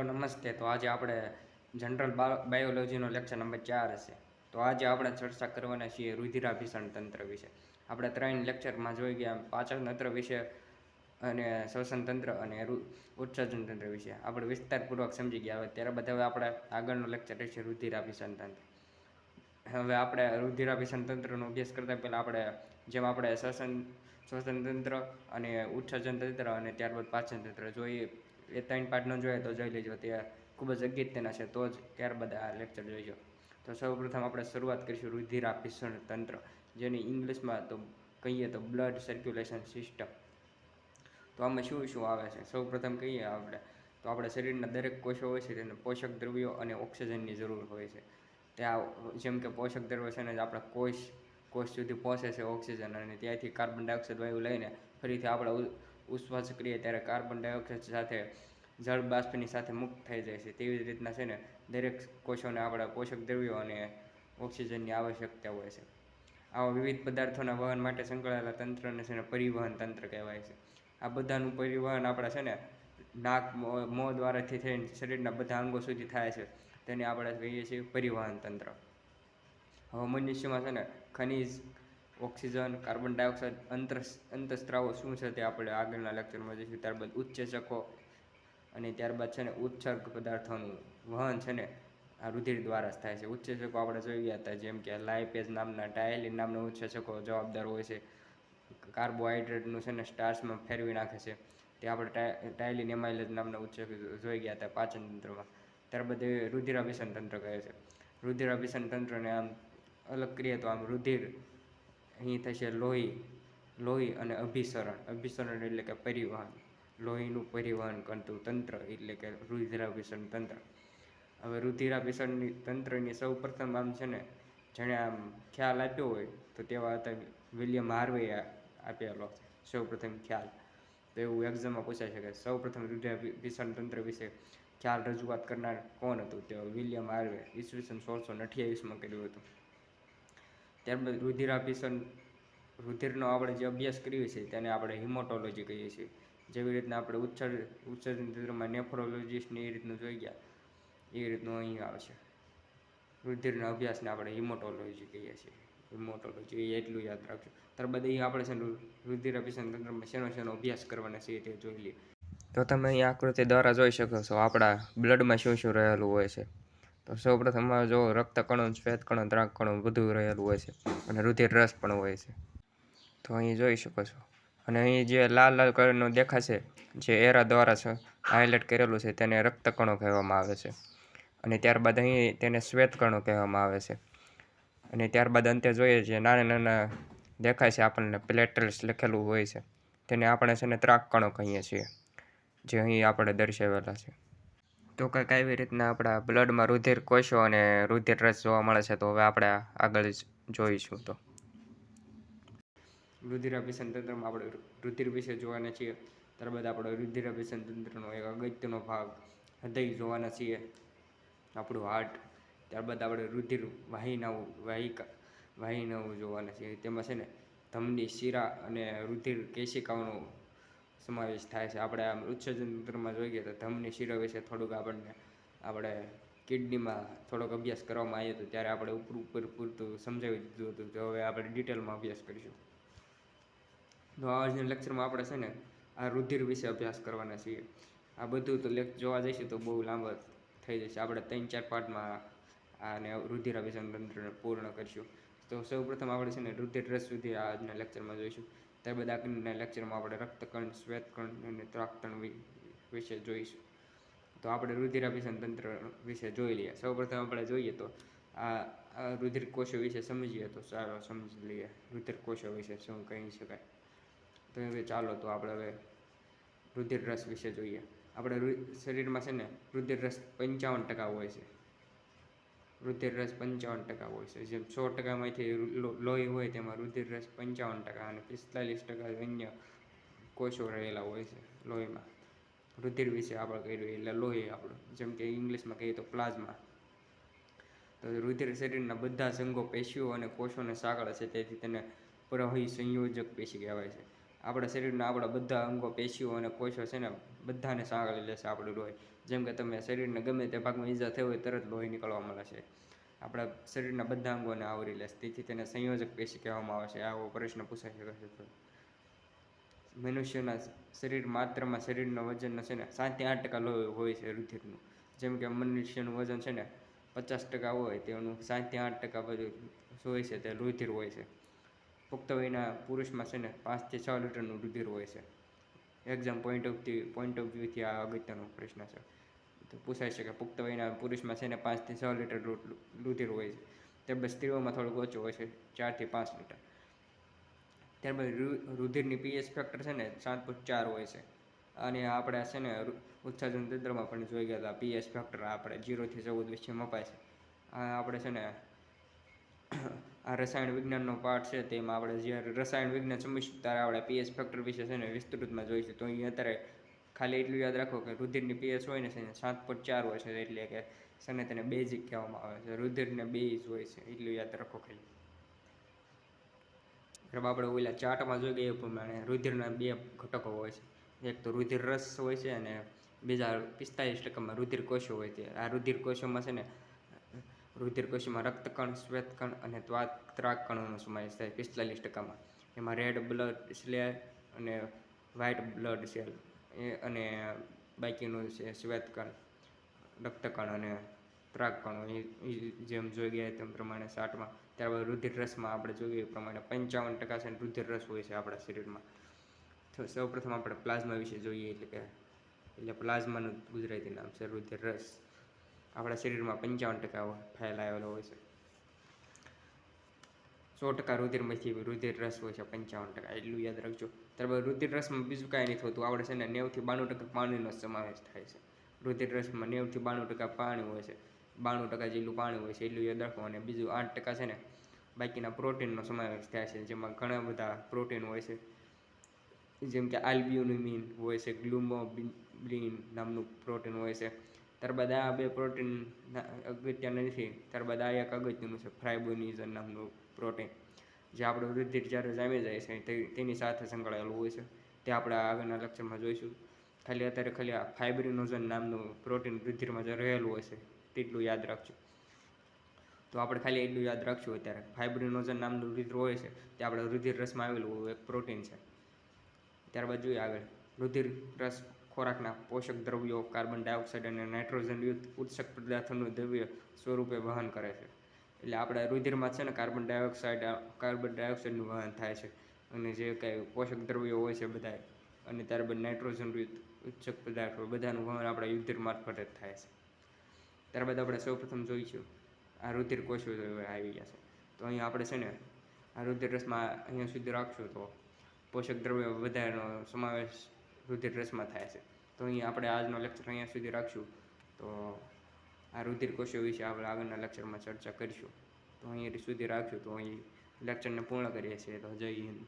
Hello, નમસ્તે. તો આજે આપણે જનરલ બાયોલોજીનો લેક્ચર નંબર ચાર હશે. તો આજે આપણે ચર્ચા કરવાના છીએ રુધિરાભિસરણ તંત્ર વિશે. આપણે ત્રણ લેક્ચરમાં જોઈ ગયા પાચન તંત્ર વિશે અને શ્વસન તંત્ર અને ઉત્સર્જન તંત્ર વિશે. આપણે વિસ્તારપૂર્વક સમજી ગયા. હવે ત્યારબાદ હવે આપણે આગળનો લેક્ચર રહેશે રુધિરાભિસરણ તંત્ર. હવે આપણે રુધિરાભિસરણ તંત્રનો અભ્યાસ કરતા પહેલાં આપણે, જેમ આપણે શ્વસન શ્વસન તંત્ર અને ઉત્સર્જન તંત્ર અને ત્યારબાદ પાચન તંત્ર જોઈએ. એ ત્રણ પાર્ટ જોઈએ તો જોઈ લેજો, તે ખૂબ જ અગત્યના છે, તો જ ત્યારબાદ આ લેક્ચર જોઈજો. તો સૌપ્રથમ આપણે શરૂઆત કરીશું રુધિરાભિસરણ તંત્ર, જેની ઇંગ્લિશમાં તો કહીએ તો બ્લડ સર્ક્યુલેશન સિસ્ટમ તો આમાં શું શું આવે છે? સૌપ્રથમ કહીએ આપણે, તો આપણે શરીરના દરેક કોષો હોય છે, તેને પોષક દ્રવ્યો અને ઓક્સિજનની જરૂર હોય છે. ત્યાં જેમ કે પોષક દ્રવ્યો છે ને આપણા કોષ કોષ સુધી પહોંચે છે ઓક્સિજન અને ત્યાંથી કાર્બન ડાયોક્સાઇડ વાયુ લઈને ફરીથી આપણે ઉશ્વાસ કરીએ ત્યારે કાર્બન ડાયોક્સાઇડ સાથે જળ બાષ્પની સાથે મુક્ત થઈ જાય છે. તેવી રીતના છે ને, દરેક કોષોને આપણા પોષક દ્રવ્યો અને ઓક્સિજનની આવશ્યકતા હોય છે. આવા વિવિધ પદાર્થોના વહન માટે સંકળાયેલા તંત્રને છે ને પરિવહન તંત્ર કહેવાય છે. આ બધાનું પરિવહન આપણા છે ને, નાક મોં દ્વારાથી થઈને શરીરના બધા અંગો સુધી થાય છે. તેને આપણે કહીએ છીએ પરિવહન તંત્ર. હવે મનુષ્યમાં છે ને, ખનિજ ઓક્સિજન, કાર્બન ડાયોક્સાઇડ અંતર અંતસ્ત્રાવો શું છે તે આપણે આગળના લેક્ચરમાં જઈશું. ત્યારબાદ ઉચ્ચેચકો અને ત્યારબાદ છે ને ઉત્સર્ગ પદાર્થોનું વહન છે ને આ રુધિર દ્વારા જ થાય છે. ઉચ્ચેચકો આપણે જોઈ ગયા હતા, જેમ કે લાઇપેજ નામના ટાયલિન નામના ઉચ્ચેચકો જવાબદાર હોય છે. કાર્બોહાઈડ્રેટનું છે ને સ્ટાર્સમાં ફેરવી નાખે છે. તે આપણે ટાય- ટાયલિન એમાઇલેજ નામના ઉચ્ચેક જોઈ ગયા હતા પાચન તંત્રમાં. ત્યારબાદ એ રુધિરાભિસરણ તંત્ર કહે છે. રુધિરાભિસન તંત્રને આમ અલગ કરીએ તો આમ રુધિર અહીં થશે લોહી લોહી અને અભિસરણ. અભિસરણ એટલે કે પરિવહન. લોહીનું પરિવહન કરતું તંત્ર એટલે કે રુધિરાભિસરણ તંત્ર. હવે રુધિરાભિસરણની તંત્રની સૌ પ્રથમ આમ છે ને, જેણે આમ ખ્યાલ આપ્યો હોય, તો તેવા હતા વિલિયમ હાર્વે આપેલો સૌ પ્રથમ ખ્યાલ. તો એવું એક્ઝામમાં પૂછાઈ શકે સૌ પ્રથમ રુધિરાભિસરણ તંત્ર વિશે ખ્યાલ રજૂઆત કરનાર કોણ હતું? તે વિલિયમ હાર્વે ઈસવીસન સોળસો અઠ્યાવીસમાં કર્યું હતું. ત્યારબાદ રુધિરાભિસન, રુધિરનો આપણે જે અભ્યાસ કરીએ છીએ તેને આપણે હિમોટોલોજી કહીએ છીએ. જેવી રીતના આપણે ઉચ્છર તંત્રમાં નેફ્રોલોજીસ્ટને એ રીતનું જોઈ ગયા. એ રીતનું અહીં આવશે રુધિરના અભ્યાસને આપણે હિમોટોલોજી કહીએ છીએ. હિમોટોલોજી, એ એટલું યાદ રાખજો. ત્યારબાદ અહીં આપણે છે ને રુધિરાભિસરણ તંત્રમાં શેનો શેનો અભ્યાસ કરવાના છે તે જોઈ લઈએ. તો તમે અહીં આકૃતિ દ્વારા જોઈ શકો છો આપણા બ્લડમાં શું શું રહેલું હોય છે. તો સૌપ્રથમ જો રક્તકણો શ્વેત કણો દ્રાક કણો બધું રહેલું હોય છે અને રુધિર રસ પણ હોય છે. તો અહીં જોઈ શકો છો. અને અહીં જે લાલ લાલ કલરનું દેખાશે, જે એરા દ્વારા છે હાઇલાઇટ કરેલું છે તેને રક્તકણો કહેવામાં આવે છે. અને ત્યારબાદ અહીં તેને શ્વેત કણો કહેવામાં આવે છે. અને ત્યારબાદ અંતે જોઈએ છીએ નાના નાના દેખાય છે આપણને પ્લેટલેટ્સ લખેલું હોય છે. તેને આપણે છે ને ત્રાક કણો કહીએ છીએ, જે અહીં આપણે દર્શાવેલા છે. તો કંઈક આવી રીતના આપણા બ્લડમાં રુધિર કોષો અને રુધિર રસ જોવા મળે છે, તો હવે આપણે આગળ જોઈશું તો. રુધિરાભિસરણ તંત્રમાં આપણે રુધિર વિશે જોવાના છીએ, ત્યારબાદ આપણે રુધિરાભિસરણ તંત્રનો એક અગત્યનો ભાગ હૃદય જોવાના છીએ, આપણું હાર્ટ ત્યારબાદ આપણે રુધિર વાહિનાઓ, વાહિકા, વાહિનાઓ જોવાના છીએ. તેમાં છે ને ધમની, શીરા અને રુધિર કેશિકાઓનો સમાવેશ થાય છે. આપણે આમ ઉત્સર્જન તંત્રમાં જોઈએ તો ધમની શીરા વિશે થોડુંક આપણને, આપણે કિડનીમાં થોડોક અભ્યાસ કરવામાં આવ્યો હતો ત્યારે આપણે ઉપર ઉપર પૂરતું સમજાવી દીધું હતું. તો હવે આપણે ડિટેલમાં અભ્યાસ કરીશું. તો આજના લેક્ચરમાં આપણે છે ને, આ રુધિર વિશે અભ્યાસ કરવાના છીએ. આ બધું તો લેક, જોવા જઈશું તો બહુ લાંબા થઈ જશે. આપણે ત્રણ ચાર પાર્ટમાં આને રુધિર તંત્રને પૂર્ણ કરીશું. તો સૌપ્રથમ આપણે છે ને, રુધિર રસ સુધી આજના લેક્ચરમાં જોઈશું. ત્યારબાદ આગળના લેક્ચરમાં આપણે રક્તકણ, શ્વેતકણ અને ત્રાકતણ વિશે જોઈશું. તો આપણે રુધિરાભિસન તંત્ર વિશે જોઈ લઈએ. સૌપ્રથમ આપણે જોઈએ તો આ રુધિર કોષો વિશે સમજીએ તો સારો સમજી લઈએ રુધિર કોષો વિશે શું કહી શકાય. તો હવે ચાલો તો આપણે હવે રુધિર રસ વિશે જોઈએ. આપણે શરીરમાં છે ને રુધિર રસ પંચાવન ટકા હોય છે. રુધિર રસ પંચાવન ટકા હોય છે. જેમ સો ટકામાંથી લોહી હોય તેમાં રુધિર રસ પંચાવન ટકા અને પિસ્તાલીસ ટકા અન્ય કોષો રહેલા હોય છે લોહીમાં. રુધિર વિશે આપણે કર્યું એટલે લોહી આપણું. જેમ કે ઇંગ્લિશમાં કહીએ તો પ્લાઝમા. તો રુધિર શરીરના બધા અંગો પેશીઓ અને કોષોને સાંકળે છે. તેથી તેને પ્રહી સંયોજક પેશી કહેવાય છે. આપણા શરીરના આપણા બધા અંગો, પેશીઓ અને કોષો છે ને બધાને સાંકળી લેશે આપણું લોહી. જેમ કે તમે શરીરને ગમે તે ભાગમાં ઈજા થઈ હોય તરત લોહી નીકળવા મળે છે. આપણા શરીરના બધા અંગોને આવરી લેશે તેથી તેને સંયોજક પેશી કહેવામાં આવે છે. આવો પ્રશ્ન પૂછાઈ શકે છે મનુષ્યના શરીર માત્રમાં શરીરનું વજન છે ને સાતથી આઠ ટકા લોહી હોય છે રુધિરનું. જેમ કે મનુષ્યનું વજન છે ને પચાસ ટકા હોય તેનું સાતથી આઠ ટકા બધું હોય છે તે રુધિર હોય છે. પુખ્ત વયના પુરુષમાં છે ને પાંચથી છ લીટરનું રુધિર હોય છે. એક્ઝામ પોઈન્ટ ઓફથી પોઈન્ટ ઓફ વ્યૂથી આ અગત્યનો પ્રશ્ન છે. તો પૂછાય છે કે પુખ્ત વયના પુરુષમાં છે ને પાંચથી છ લીટર રુધિર હોય છે. ત્યારબાદ સ્ત્રીઓમાં થોડુંક ઓછું હોય છે ચારથી પાંચ લીટર. ત્યારબાદ રુધિરની પીએચ ફેક્ટર છે ને સાત પોઈન્ટ ચાર હોય છે. અને આપણે છે ને ઉત્સાજન તંત્રમાં પણ જોઈ ગયા હતા, પીએચ ફેક્ટર આપણે જીરોથી ચૌદ વિશે મપાય છે. આપણે છે ને આ રસાયણ વિજ્ઞાનનો પાઠ છે, તેમાં આપણે જ્યારે રસાયણ વિજ્ઞાન સમજીશું ત્યારે આપણે પીએચ ફેક્ટર વિશે છે ને વિસ્તૃતમાં જોઈશું તો અહીં અત્યારે ખાલી એટલું યાદ રાખો કે રુધિરની પીએચ હોય ને છે ને સાત પોઈન્ટ ચાર હોય છે, એટલે કે સને તેને બેઝિક કહેવામાં આવે છે. રુધિરને બેઝ હોય છે, એટલું યાદ રાખો ખાલી. આપણે ઓલા ચાર્ટમાં જોઈ ગયા એ પ્રમાણે રુધિરના બે ઘટકો હોય છે. એક તો રુધિર રસ હોય છે અને બીજા પિસ્તાલીસ ટકામાં રુધિર કોષો હોય છે. આ રુધિર કોષોમાં છે ને રુધિર કોષોમાં રક્તકણ, શ્વેતકણ અને ત્વાક ત્રાક કણોનો સમાવેશ થાય પિસ્તાલીસ ટકામાં એમાં રેડ બ્લડ સેલ અને વ્હાઇટ બ્લડ સેલ એ અને બાકીનું છે શ્વેતકણ, રક્તકણ અને ત્રાક કણો એ જેમ જોઈ ગયા તેમ પ્રમાણે સાઠમાં ત્યારબાદ રુધિર રસમાં આપણે જોઈએ એ પ્રમાણે પંચાવન ટકા છે રુધિર રસ હોય છે આપણા શરીરમાં. તો સૌપ્રથમ આપણે પ્લાઝમા વિશે જોઈએ એટલે કે, એટલે પ્લાઝમાનું ગુજરાતી નામ છે રુધિર રસ. આપણા શરીરમાં પંચાવન ટકા ફેલાયેલો હોય છે. સો ટકા રુધિરમાંથી રુધિર રસ હોય છે પંચાવન ટકા, એટલું યાદ રાખજો. ત્યારબાદ રુધિર રસમાં બીજું કાંઈ નથી થતું, આપણે છે ને નેવથી બાણું ટકા પાણીનો સમાવેશ થાય છે. રુધિર રસમાં નેવથી બાણું ટકા પાણી હોય છે, બાણું ટકા જેટલું પાણી હોય છે એટલું યાદ રાખો. અને બીજું આઠ ટકા છે ને બાકીના પ્રોટીનનો સમાવેશ થાય છે, જેમાં ઘણા બધા પ્રોટીન હોય છે. જેમ કે આલ્બ્યુમિન હોય છે, ગ્લુમોબિન નામનું પ્રોટીન હોય છે. ત્યારબાદ આ બે પ્રોટીન અગત્યના નથી. ત્યારબાદ આ એક અગત્યનું છે ફ્રાઇબોનિઝન નામનું પ્રોટીન જે આપણું રુધિર જ્યારે જામી જાય છે તેની સાથે સંકળાયેલું હોય છે. તે આપણે આગળના લેક્ચરમાં જોઈશું. ખાલી અત્યારે ખાલી આ ફાઇબ્રિનોઝન નામનું પ્રોટીન રુધિરમાં જે રહેલું હોય છે, તેટલું યાદ રાખજો. તો આપણે ખાલી એટલું યાદ રાખશું અત્યારે. ફાઇબ્રિનોઝન નામનું રુધિર હોય છે, તે આપણે રુધિર રસમાં આવેલું એક પ્રોટીન છે. ત્યારબાદ જોઈએ આગળ. રુધિર રસ ખોરાકના પોષક દ્રવ્યો, કાર્બન ડાયોક્સાઇડ અને નાઇટ્રોજન યુક્ત ઉત્સક પદાર્થોનું દ્રવ્ય સ્વરૂપે વહન કરે છે. એટલે આપણા રુધિરમાં છે ને કાર્બન ડાયોક્સાઇડ કાર્બન ડાયોક્સાઇડનું વહન થાય છે. અને જે કાંઈ પોષક દ્રવ્યો હોય છે બધા અને ત્યારબાદ નાઇટ્રોજન યુક્ત ઉત્સક પદાર્થો, બધાનું વહન આપણા રુધિર મારફતે જ થાય છે. ત્યારબાદ આપણે સૌપ્રથમ જોઈશું, આ રુધિર કોષો આવી ગયા છે. તો અહીંયા આપણે છે ને, આ રુધિર રસમાં અહીંયા સુધી રાખશું તો, પોષક દ્રવ્યો વધારાનો સમાવેશ રુધિર રસમાં થાય છે. તો અહીં આપણે આજનો લેક્ચર અહીંયા સુધી રાખશું. તો આ રુધિર કોષો વિશે આપણે આગળના લેક્ચરમાં ચર્ચા કરીશું. તો અહીં સુધી રાખશું. તો અહીં લેક્ચરને પૂર્ણ કરીએ છીએ. તો જય હિન્દ.